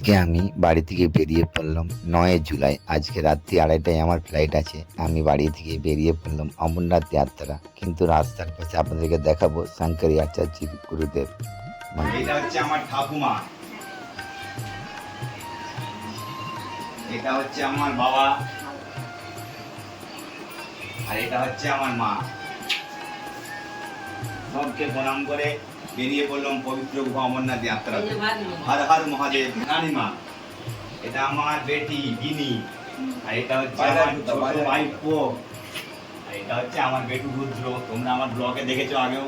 আজকে আমি বাড়ি থেকে বেরিয়ে পড়লাম নয় জুলাই। আজকে রাত্রি আড়াইটায় আমার ফ্লাইট আছে। আমি বাড়ি থেকে বেরিয়ে পড়লাম অমরনাথ যাত্রা। কিন্তু রাস্তার পাশে আপনাদেরকে দেখাবো শঙ্করী আচার্য গুরুদেব। এটা হচ্ছে আমার ঠাকুমা। এটা হচ্ছে আমার বাবা। আর এটা হচ্ছে আমার মা। সবকে প্রণাম করে বেরিয়ে পড়লাম পবিত্র গুহা অমরনাথ যাত্রা। হর হর মহাদেব রানীমা। এটা আমার বেটি গিনি। আর এটা হচ্ছে আমার ছোট ভাইপো আর এটা হচ্ছে আমার বেটু রুদ্র তোমরা আমার ব্লগে দেখেছ আগেও।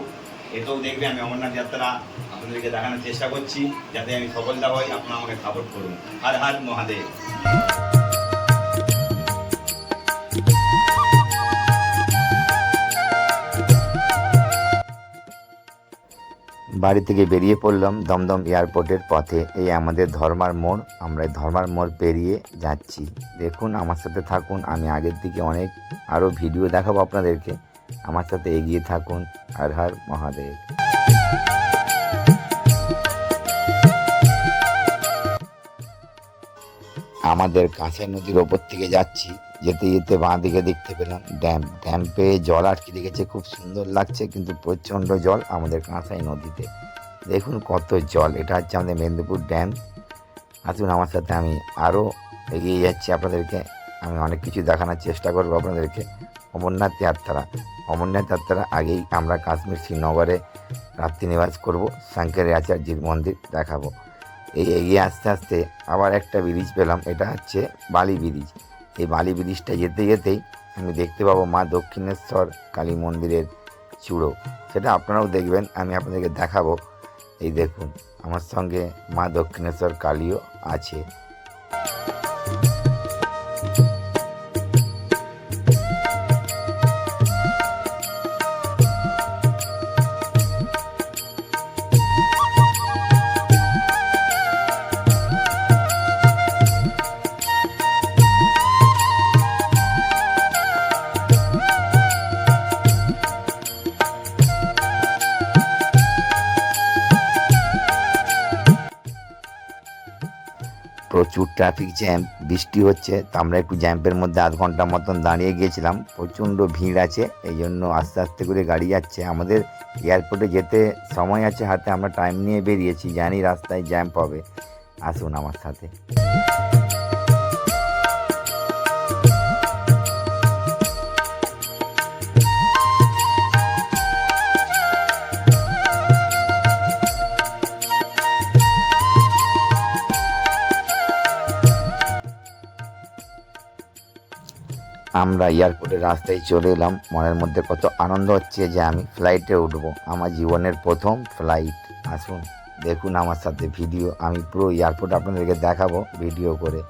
এতেও দেখবে আমি অমরনাথ যাত্রা আপনাদেরকে দেখানোর চেষ্টা করছি। যাতে আমি সফলতা হই আপনারা আমাকে সাপোর্ট করুন। হর হর মহাদেব। বাড়ি থেকে বেরিয়ে পড়লাম দমদম এয়ারপোর্টের পথে। এই আমাদের ধর্মার মোড়। আমরা ধর্মার মোড় পেরিয়ে যাচ্ছি। দেখুন, আমার সাথে থাকুন। আমি আগের দিকে অনেক আরও ভিডিও দেখাবো আপনাদেরকে। আমার সাথে এগিয়ে থাকুন। আর হার মহাদেব। আমাদের কাঁসাই নদীর ওপর থেকে যাচ্ছি, যেতে যেতে বাঁ দিকে দেখতে পেলাম ড্যাম ড্যাম পেয়ে জল আটকে রেখেছে, খুব সুন্দর লাগছে কিন্তু প্রচণ্ড জল আমাদের কাঁসাই নদীতে। দেখুন কত জল, এটা হচ্ছে আমাদের মেদিনীপুর ড্যাম আসুন আমার সাথে আমি আরও এগিয়ে যাচ্ছি আপনাদেরকে, আমি অনেক কিছু দেখানোর চেষ্টা করব আপনাদেরকে। অমরনাথ যাত্রা অমরনাথ যাত্রা আগেই আমরা কাশ্মীর শ্রীনগরে রাত্রি নিবাস করব শঙ্করী আচার্যের মন্দির দেখাবো। এই এগিয়ে আস্তে আস্তে আবার একটা ব্রিজ পেলাম, এটা হচ্ছে বালি ব্রিজ। এই বালি ব্রিজটা যেতে যেতেই আমি দেখতে পাবো মা দক্ষিণেশ্বর কালী মন্দিরের চূড়ো। সেটা আপনারাও দেখবেন, আমি আপনাদেরকে দেখাবো। এই দেখুন, আমার সঙ্গে মা দক্ষিণেশ্বর কালীও আছে। প্রচুর ট্রাফিক জ্যাম বৃষ্টি হচ্ছে, তো আমরা একটু জ্যাম্পের মধ্যে আধ ঘণ্টা মতন দাঁড়িয়ে গিয়েছিলাম। প্রচণ্ড ভিড় আছে, এই জন্য আস্তে আস্তে করে গাড়ি যাচ্ছে। আমাদের এয়ারপোর্টে যেতে সময় আছে, হাতে আমরা টাইম নিয়ে বেরিয়েছি, জানি রাস্তায় জ্যাম্প হবে আসুন আমার সাথে। আমরা এয়ারপোর্টের রাস্তায় চলে এলাম। মনের মধ্যে কত আনন্দ হচ্ছে যে আমি ফ্লাইটে উঠবো। আমার জীবনের প্রথম ফ্লাইট আসুন, দেখুন আমার সাথে ভিডিও আমি পুরো এয়ারপোর্ট আপনাদেরকে দেখাবো ভিডিও করে।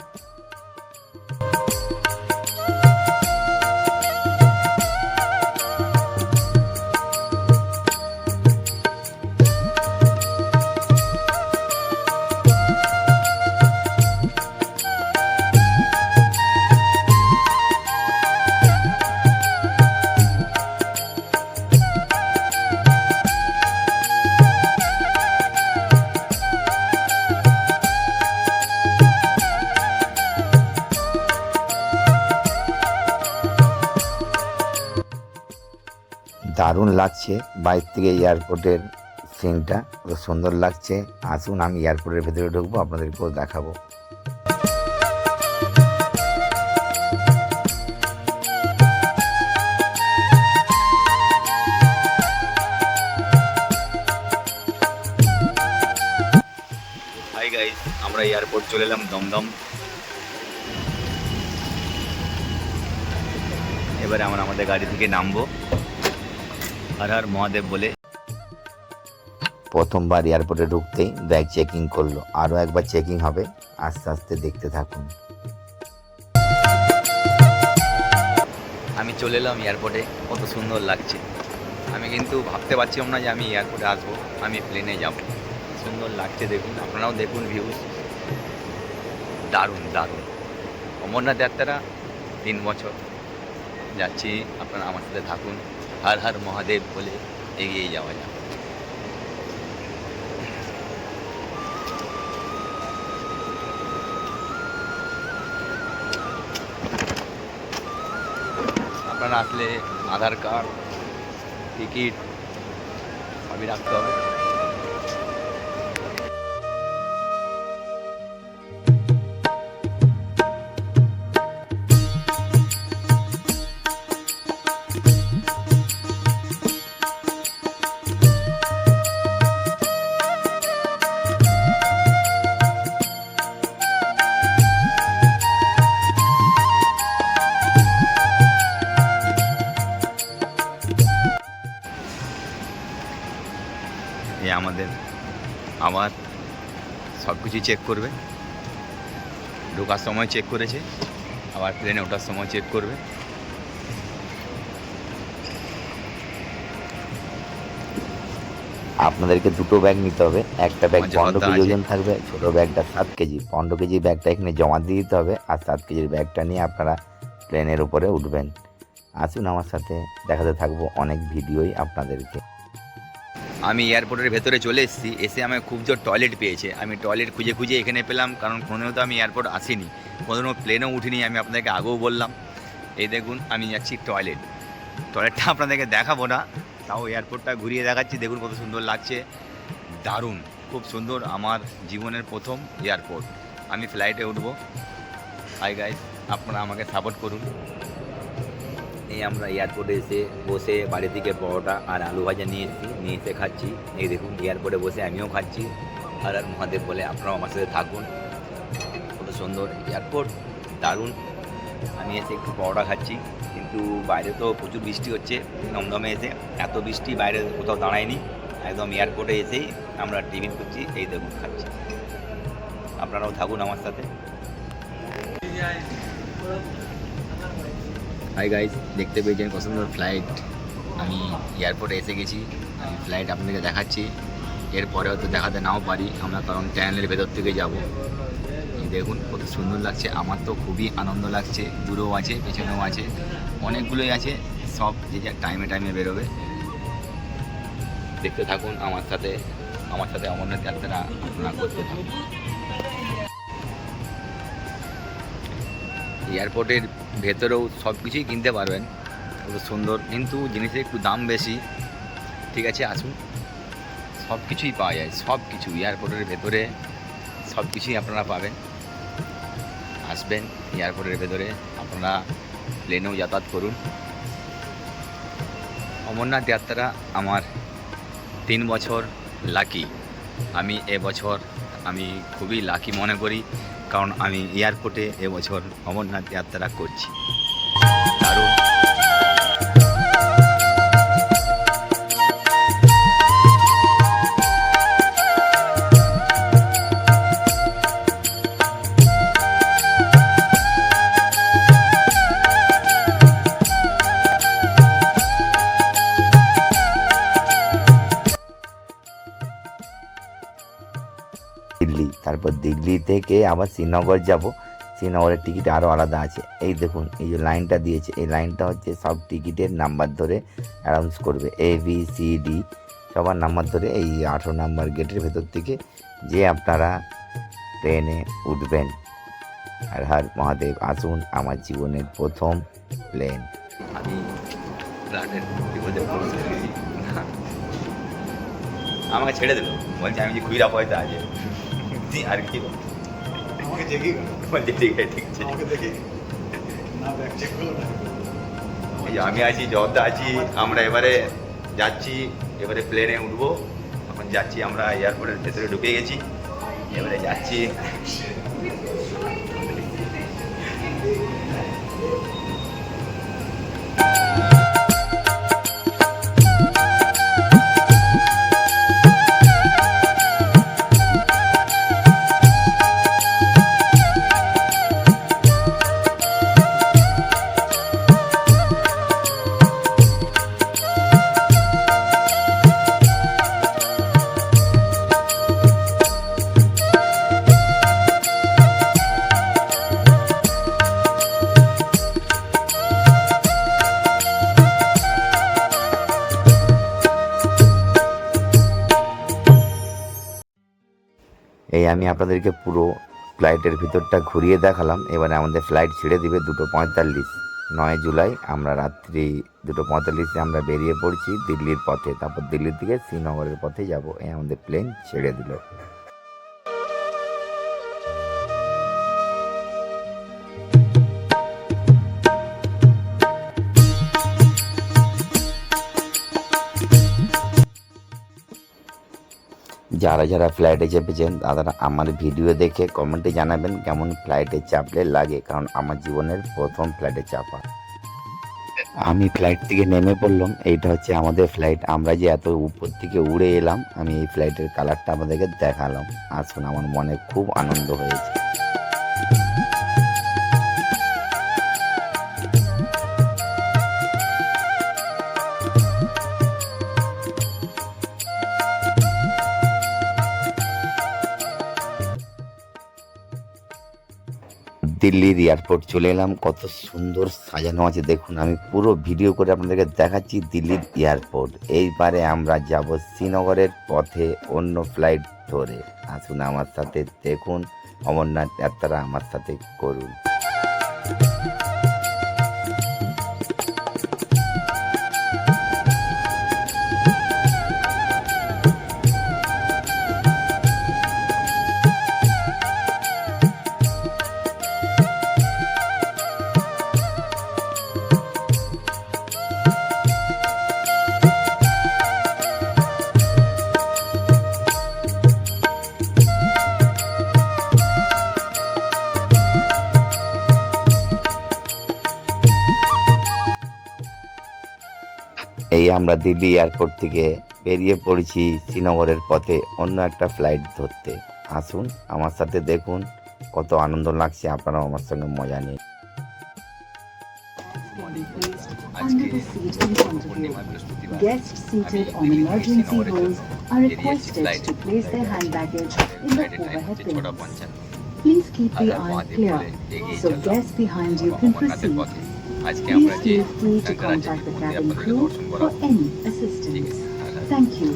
দারুণ লাগছে। বাইক থেকে এয়ারপোর্টের সিনটা কত সুন্দর লাগছে। আসুন, আমি এয়ারপোর্টের ভেতরে ঢুকবো, আপনাদেরকেও দেখাবো। আমরা এয়ারপোর্ট চলে এলাম দমদম। এবারে আমরা আমাদের গাড়ি থেকে নামবো। হর হর মহাদেব বলে প্রথমবার এয়ারপোর্টে ঢুকতেই ব্যাগ চেকিং করল। আরও একবার চেকিং হবে। আস্তে আস্তে দেখতে থাকুন। আমি চলে এলাম এয়ারপোর্টে। কত সুন্দর লাগছে। আমি কিন্তু ভাবতে পারছিলাম না যে আমি এয়ারপোর্টে আসব। আমি প্লেনে যাব। সুন্দর লাগছে দেখুন। আপনারাও দেখুন ভিউজ দারুণ দারুণ। অমরনাথ যাত্রা তিন বছর। যাচ্ছি আপনারা আমার সাথে থাকুন। হার হার মহাদেব বলে এগিয়ে যাওয়া যাবে আপনারা আসলে আধার কার্ড, টিকিট, সবই রাখতে হবে। চেক করবে। ঢোকার সময় চেক করেছে আবার প্লেনে ওঠার সময় চেক করবে। আপনাদেরকে দুটো ব্যাগ নিতে হবে একটা ব্যাগ পনেরো কেজি ওজন থাকবে ছোট ব্যাগটা সাত কেজি। পনেরো কেজি ব্যাগটা এখানে জমা দিয়ে দিতে হবে আর সাত কেজির ব্যাগটা নিয়ে আপনারা প্লেনের উপরে উঠবেন। আসুন আমার সাথে দেখাতে থাকব অনেক ভিডিওই আপনাদেরকে। আমি এয়ারপোর্টের ভেতরে চলে এসেছি, এসে আমি খুব জোর টয়লেট পেয়েছে। আমি টয়লেট খুঁজে খুঁজে এখানে পেলাম, কারণ কোনোদিনও তো আমি এয়ারপোর্ট আসিনি। কোনোদিনও প্লেনেও উঠিনি, আমি আপনাদেরকে আগেও বললাম। এই দেখুন, আমি যাচ্ছি টয়লেট টয়লেটটা আপনাদেরকে দেখাবো না, তাও এয়ারপোর্টটা ঘুরিয়ে দেখাচ্ছি, দেখুন কত সুন্দর লাগছে। দারুণ, খুব সুন্দর আমার জীবনের প্রথম এয়ারপোর্ট আমি ফ্লাইটে উঠবো। হাই গাইস আপনারা আমাকে সাপোর্ট করুন। এই আমরা এয়ারপোর্টে এসে বসে বাড়ি থেকে পরোটা আর আলু ভাজা নিয়ে এসেছি, নিয়ে এসে খাচ্ছি। এই দেখুন এয়ারপোর্টে বসে আমিও খাচ্ছি। আর আর মহাদেব বলে, আপনারাও আমার সাথে থাকুন। কত সুন্দর এয়ারপোর্ট দারুণ। আমি এসে একটু পরোটা খাচ্ছি, কিন্তু বাইরে তো প্রচুর বৃষ্টি হচ্ছে, দমদমে এসে। এত বৃষ্টি বাইরে কোথাও দাঁড়ায়নি। একদম এয়ারপোর্টে এসেই আমরা টিফিন করছি, এই দেখুন, খাচ্ছি। আপনারাও থাকুন আমার সাথে। হাই গাইজ দেখতে পেয়েছেন কত সুন্দর ফ্লাইট আমি এয়ারপোর্টে এসে গেছি। আমি ফ্লাইট আপনাকে দেখাচ্ছি। এরপরে হয়তো দেখাতে নাও পারি। আমরা কারণ ট্যানেলের ভেতর থেকে যাব। দেখুন, কত সুন্দর লাগছে। আমার তো খুবই আনন্দ লাগছে। দূরেও আছে, পেছনেও আছে। অনেকগুলোই আছে। সব যে যার টাইমে টাইমে বেরোবে। দেখতে থাকুন আমার সাথে। আমার সাথে অমরনাথ যাত্রা আপনারা করতে থাকুন। এয়ারপোর্টের ভেতরেও সব কিছুই কিনতে পারবেন। খুব সুন্দর। কিন্তু জিনিসের একটু দাম বেশি। ঠিক আছে, আসুন। সব কিছুই পাওয়া যায়, সব কিছু। এয়ারপোর্টের ভেতরে সব কিছুই আপনারা পাবেন। আসবেন এয়ারপোর্টের ভেতরে। আপনারা প্লেনেও যাতায়াত করুন। অমরনাথ যাত্রা আমার তিন বছর লাকি আমি এবছর আমি খুবই লাকি মনে করি। কারণ আমি এয়ারপোর্টে এবছর অমরনাথ যাত্রা করছি। থেকে আবার শ্রীনগর যাব। শ্রীনগরের টিকিট আরও আলাদা আছে। এই দেখুন, এই যে লাইনটা দিয়েছে, এই লাইনটা হচ্ছে সব টিকিটের নাম্বার ধরে অ্যানাউন্স করবে। এ বি সি ডি সবার নাম্বার ধরে এই আঠেরো নাম্বার গেটের ভেতর থেকে যে আপনারা ট্রেনে উঠবেন। আর হার মহাদেব, আসুন আমার জীবনের প্রথম প্লেন আমি আমাকে ছেড়ে দিল। বলছে, আমি যে খুইরা পয়সা আছে আর কি? আমাকে ঠিক আছে ঠিক আছে আমাকে দেখি। না ব্যাগ চেক করো না। আমি আছি জর্দা আছি আমরা এবারে যাচ্ছি এবারে প্লেনে উঠবো। এখন যাচ্ছি আমরা এয়ারপোর্টের ভেতরে ঢুকে গেছি। এবারে যাচ্ছি। আপনাদেরকে পুরো ফ্লাইটের ভিতরটা ঘুরিয়ে দেখালাম। এবারে আমাদের ফ্লাইট ছেড়ে দিবে দুটো পঁয়তাল্লিশ। নয় জুলাই আমরা রাত্রি দুটো পঁয়তাল্লিশে আমরা বেরিয়ে পড়ছি দিল্লির পথে। তারপর দিল্লির দিকে শ্রীনগরের পথে যাব। এই আমাদের প্লেন ছেড়ে দিল। যারা যারা ফ্লাইটে চেপেছেন, তারা আমার ভিডিও দেখে কমেন্টে জানাবেন কেমন ফ্লাইটে চাপলে লাগে, কারণ আমার জীবনের প্রথম ফ্লাইটে চাপা। আমি ফ্লাইট থেকে নেমে পড়লাম, এইটা হচ্ছে আমাদের ফ্লাইট আমরা যে এত উপর থেকে উড়ে এলাম, আমি এই ফ্লাইটের কালারটা আমাদেরকে দেখালাম। আসুন, আমার মনে খুব আনন্দ হয়েছে। দিল্লির এয়ারপোর্ট চলে এলাম। কত সুন্দর সাজানো আছে, দেখুন, আমি পুরো ভিডিও করে আপনাদেরকে দেখাচ্ছি দিল্লির এয়ারপোর্ট এইবারে আমরা যাব শ্রীনগরের পথে অন্য ফ্লাইট ধরে। আসুন আমার সাথে দেখুন, অমরনাথ যাত্রা আমার সাথে করুন। আমরা দিল্লি এয়ারপোর্ট থেকে বেরিয়ে পড়েছি শ্রীনগরের পথে অন্য একটা ফ্লাইট ধরতে আসুন আমার সাথে দেখুন কত আনন্দ লাগছে আপনারাও আমার সঙ্গে মজা নিন under the seat in front of you. Guests seated on emergency শ্রীনগরের are requested to place their hand baggage in the overhead bins. Please keep the aisle clear so guests behind you can proceed. আজকে আমরা যে দর্শন Thank you.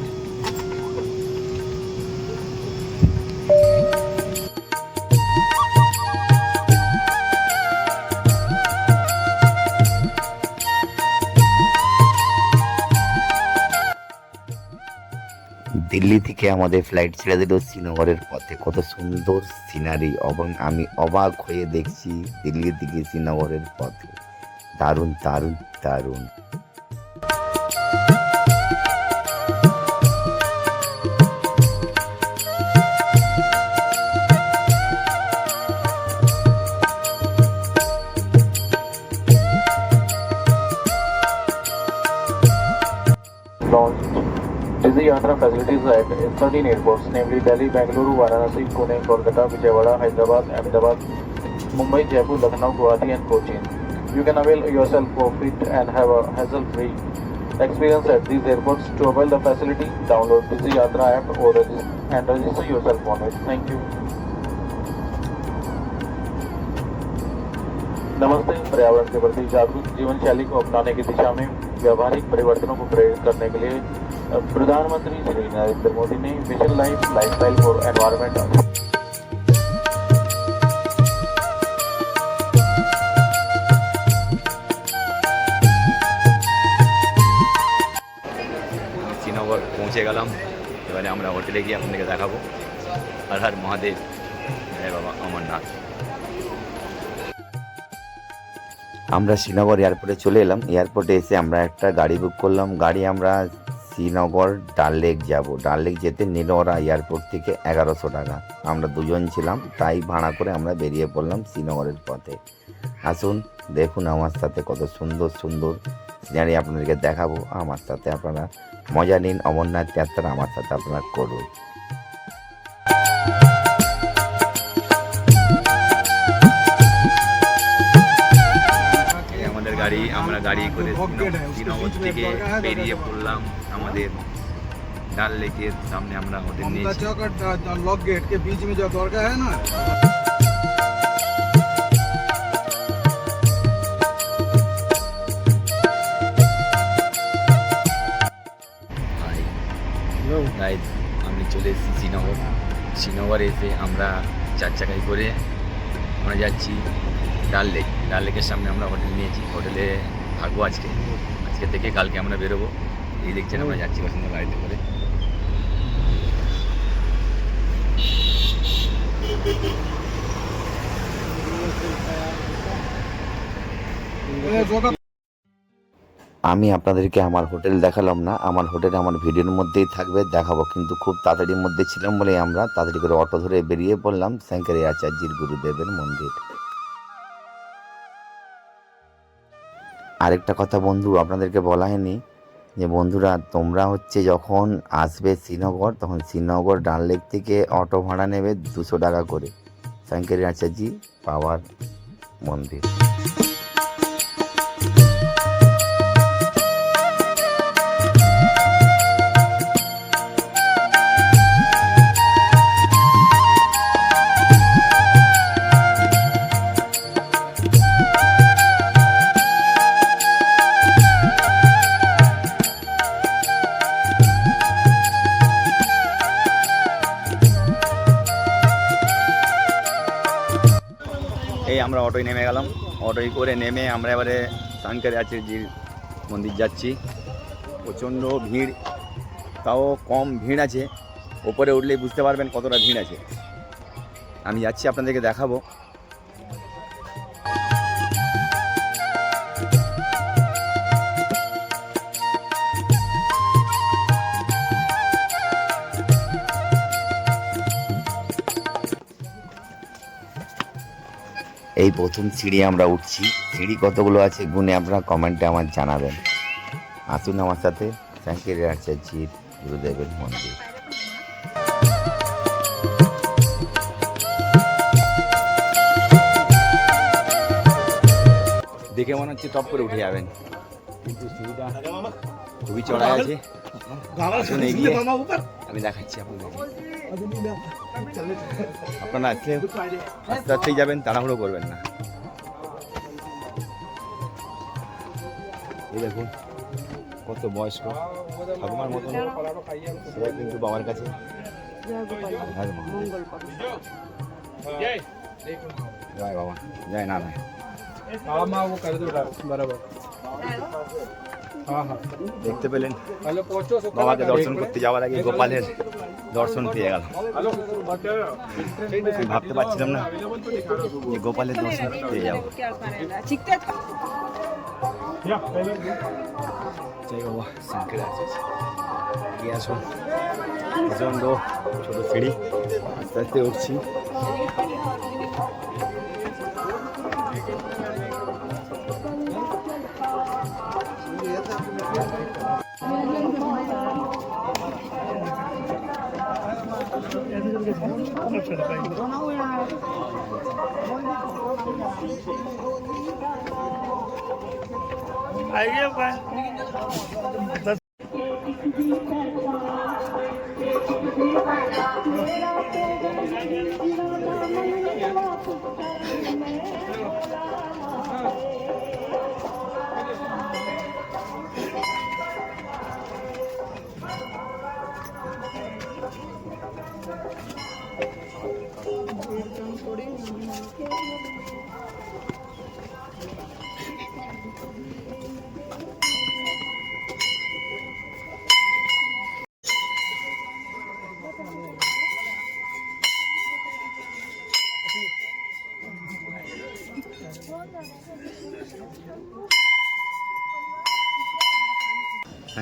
Delhi থেকে আমাদের flight ছেড়ে দিল শ্রীনগরের পথে। কত সুন্দর সিনারি এবং আমি অবাক হয়ে দেখছি দিল্লি থেকে শ্রীনগরের পথে। দারুণ দারুণ দারুণ launched Busy Yatra facilities at 13 airports, namely Delhi, Bangalore, Varanasi, Pune, Kolkata, Vijayawada, Hyderabad, Ahmedabad, Mumbai, Jaipur, Lucknow, Guwahati, and Cochin. You can avail yourself of it and have a hassle-free experience at these airports. To avail the facility, download Busy Yatra app or regis- and register yourself on it. Thank you. नमस्ते पर्यावरण के प्रति जागरूक जीवन शैली को अपनाने की दिशा में व्यावहारिक परिवर्तनों को प्रेरित करने के लिए प्रधानमंत्री श्री नरेंद्र मोदी ने mission life lifestyle for environment পৌঁছে গেলাম। এবারে আমরা হোটেলে গিয়ে আপনাদেরকে দেখাবো। আর হার মহাদেব। জয় বাবা, অমরনাথ। আমরা শ্রীনগর এয়ারপোর্টে চলে এলাম। এয়ারপোর্টে এসে আমরা একটা গাড়ি বুক করলাম। গাড়ি আমরা শ্রীনগর ডাল লেক যাব। ডাল লেক যেতে নিল ওরা এয়ারপোর্ট থেকে এগারোশো টাকা। আমরা দুজন ছিলাম, তাই ভাড়া করে আমরা বেরিয়ে পড়লাম শ্রীনগরের পথে। আসুন, দেখুন আমার সাথে কত সুন্দর সুন্দর সিনারি আপনাদেরকে দেখাবো আমার সাথে আপনারা মজা নিন অমরনাথ যাত্রা আমার সাথে আপনারা করুন এই আমাদের গাড়ি আমরা গাড়ি করে শ্রীনগর- শ্রীনগর থেকে বেরিয়ে পড়লাম আমাদের ডাল লেকের সামনে আমরা হোটেল ममता নিয়েছি चौक और लॉक गेट के बीच में जो द्वारका है ना গাইজ, আমি চলে এসেছি শ্রীনগর। শ্রীনগর এসে আমরা চার চাকাই করে আমরা যাচ্ছি ডাল লেক। ডাল লেকের সামনে আমরা হোটেল নিয়েছি। হোটেলে থাকব আজকে। আজকে থেকে কালকে আমরা বেরোবো। এই দেখছেন আমরা যাচ্ছি পছন্দ গাড়িতে করে। আমি আপনাদেরকে আমার হোটেল দেখালাম না, আমার হোটেল আমার ভিডিওর মধ্যেই থাকবে, দেখাবো। কিন্তু খুব তাড়াতাড়ির মধ্যে ছিলাম বলে আমরা তাড়াতাড়ি করে অটো ধরে বেরিয়ে পড়লাম শঙ্করী আচার্যের গুরুদেবের মন্দির। আরেকটা কথা বন্ধু, আপনাদেরকে বলা হয়নি যে বন্ধুরা, তোমরা হচ্ছে যখন আসবে শ্রীনগর, তখন শ্রীনগর ডাল লেক থেকে অটো ভাড়া নেবে দুশো টাকা করে। শঙ্করী আচার্যি পাওয়ার মন্দির। অটোয় করে নেমে আমরা এবারে শঙ্করে আছে যে মন্দির যাচ্ছি। প্রচণ্ড ভিড়, তাও কম ভিড় আছে। ওপরে উঠলেই বুঝতে পারবেন কতটা ভিড় আছে। আমি যাচ্ছি, আপনাদেরকে দেখাবো। এই প্রথম সিঁড়ি আমরা উঠছি। সিঁড়ি কতগুলো আছে গুনে আপনারা কমেন্টে আমার জানাবেন। আসুন আমার সাথে আচার্যির গুরুদেবের মন্দির। দেখে মনে হচ্ছে টপ করে উঠে যাবেন। কিন্তু সিঁড়িটা খুবই চড়া আছে। আসুন এগিয়ে। আমি দেখাচ্ছি আপনাদের আপনারা আজকে আস্তে আস্তেই যাবেন, তাড়াহুড়ো করবেন না। দেখুন, কত বয়স্ক। ঠাকুমার মতন সবাই কিন্তু বাবার কাছে। হ্যাঁ, জয় বাবা যাই না বাবা মা বরাবর। দেখতে পেলেন। বাবাকে দর্শন করতে যাওয়ার আগে গোপালের দর্শন পেয়ে গেল ভাবতে পারছিলাম না যে গোপালের দর্শন পেয়ে যাব। হ্যাঁ, হ্যাঁ, হ্যাঁ, জয় সিঁড়ি। আস্তে আস্তে উঠছি। 哎呀！快 em!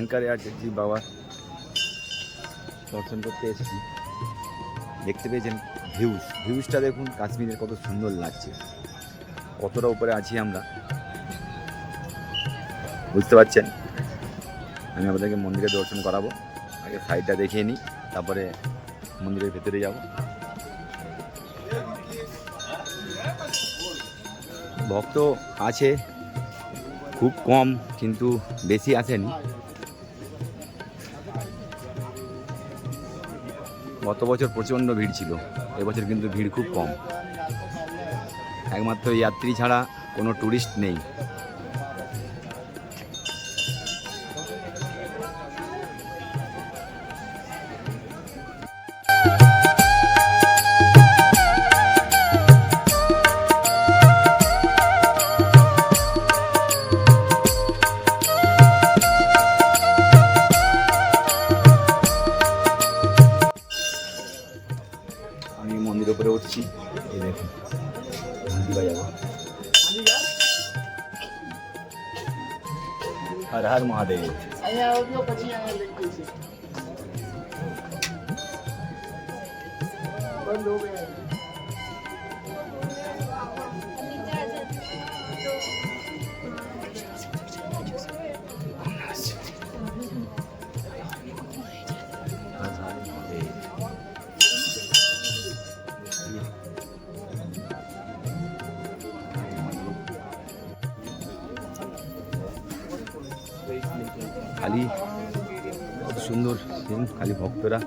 শঙ্কর আচার্য বাবা দর্শন করতে এসেছি দেখতে পেয়েছেন ভিউজ ভিউজটা দেখুন, কাশ্মীরের কত সুন্দর লাগছে। কতটা উপরে আছি আমরা। বুঝতে পারছেন? আমি আপনাদেরকে মন্দিরে দর্শন করাবো। আগে সাইডটা দেখিয়ে নিই, তারপরে মন্দিরের ভেতরে যাব। ভক্ত আছে, খুব কম, কিন্তু বেশি আসেনি। গত বছর প্রচণ্ড ভিড় ছিল। এবছর কিন্তু ভিড় খুব কম। একমাত্র যাত্রী ছাড়া কোনো ট্যুরিস্ট নেই। ঘন্টি বাজাবো হর হর মহাদেব সুন্দর সিন খালি ভক্তরা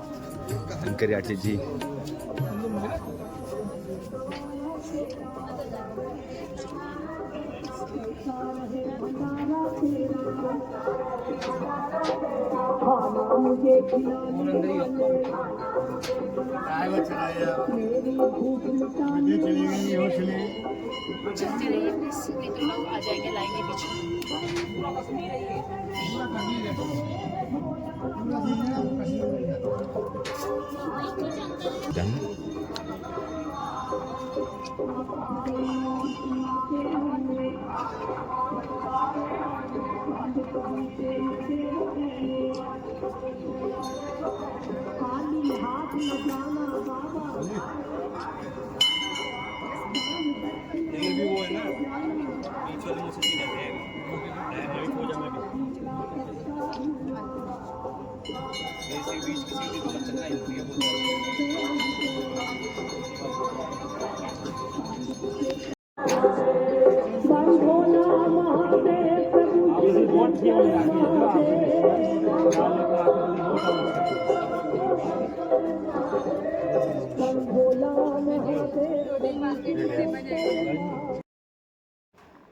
짠. ये भी वो है ना बीच आ जाएंगे लाइन के पीछे জানি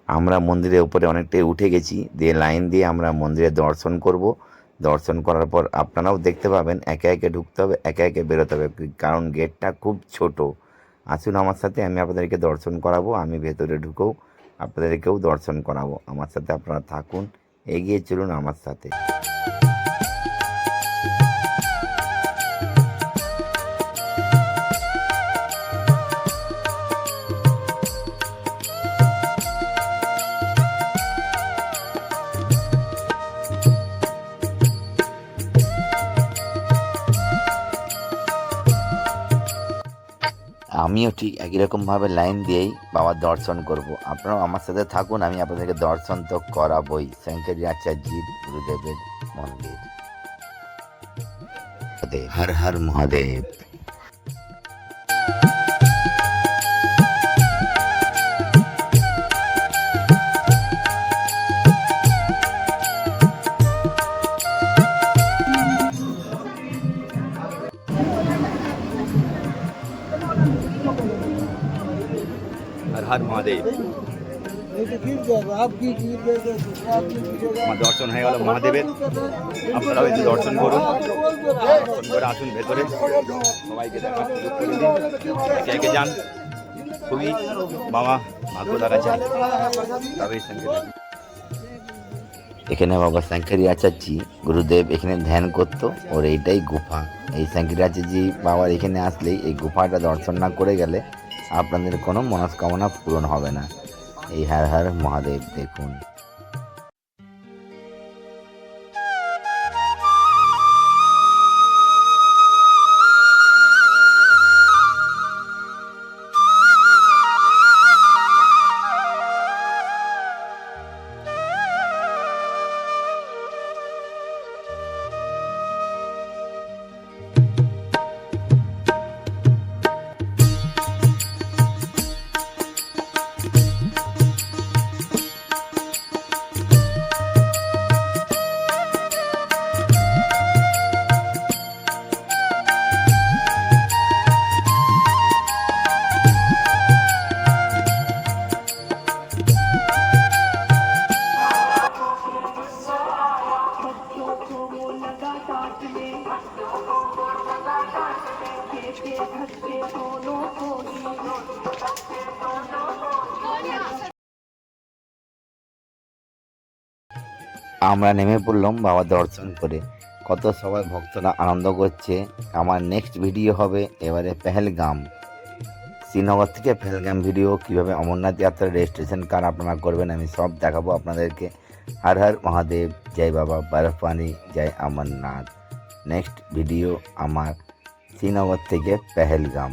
আমরা মন্দিরের উপরে অনেকটাই উঠে গেছি দিয়ে লাইন দিয়ে আমরা মন্দিরে দর্শন করব দর্শন করার পর আপনারাও দেখতে পাবেন, একে একে ঢুকতে হবে, একে একে বেরোতে হবে। কারণ গেটটা খুব ছোট। আসুন আমার সাথে, আমি আপনাদেরকে দর্শন করাবো, আমি ভেতরে ঢুকেও আপনাদেরকেও দর্শন করাবো। আমার সাথে আপনারা থাকুন, এগিয়ে চলুন আমার সাথে। আমিও ঠিক একই রকমভাবে লাইন দিয়েই বাবার দর্শন করব। আপনারাও আমার সাথে থাকুন, আমি আপনাদেরকে দর্শন তো করাবই। শঙ্করী আচার্যির গুরুদেবের মন্দির। হর হর মহাদেব। হর মহাদেব। আমার দর্শন হয়ে গেল মহাদেবের। আপনারাও একটু দর্শন করুন। দর্শন করে আসুন ভেতরে। সবাইকে দেখার সুযোগ করে দিন। একে একে যান। খুবই বাবা ভাগ্য সঙ্গে এখানে বাবা শঙ্করী আচার্যজি গুরুদেব এখানে ধ্যান করতো। ওর এইটাই গুফা। এই শঙ্করী আচার্যজি বাবার এখানে আসলেই এই গুফাটা দর্শন না করে গেলে আপনাদের কোনো মনস্কামনা পূরণ হবে না। এই হার হার মহাদেব দেখুন। আমরা নেমে পড়লাম বাবা দর্শন করে। কত সবাই ভক্তরা আনন্দ করছে। আমার নেক্সট ভিডিও হবে এবারে পেহেলগাম। শ্রীনগর থেকে পেহেলগাম ভিডিও কীভাবে অমরনাথ যাত্রার রেজিস্ট্রেশন কার্ড আপনারা করবেন আমি সব দেখাবো আপনাদেরকে। হর হর মহাদেব, জয় বাবা বরফানি জয় অমরনাথ। নেক্সট ভিডিও আমার শ্রীনগর থেকে পেহেলগাম।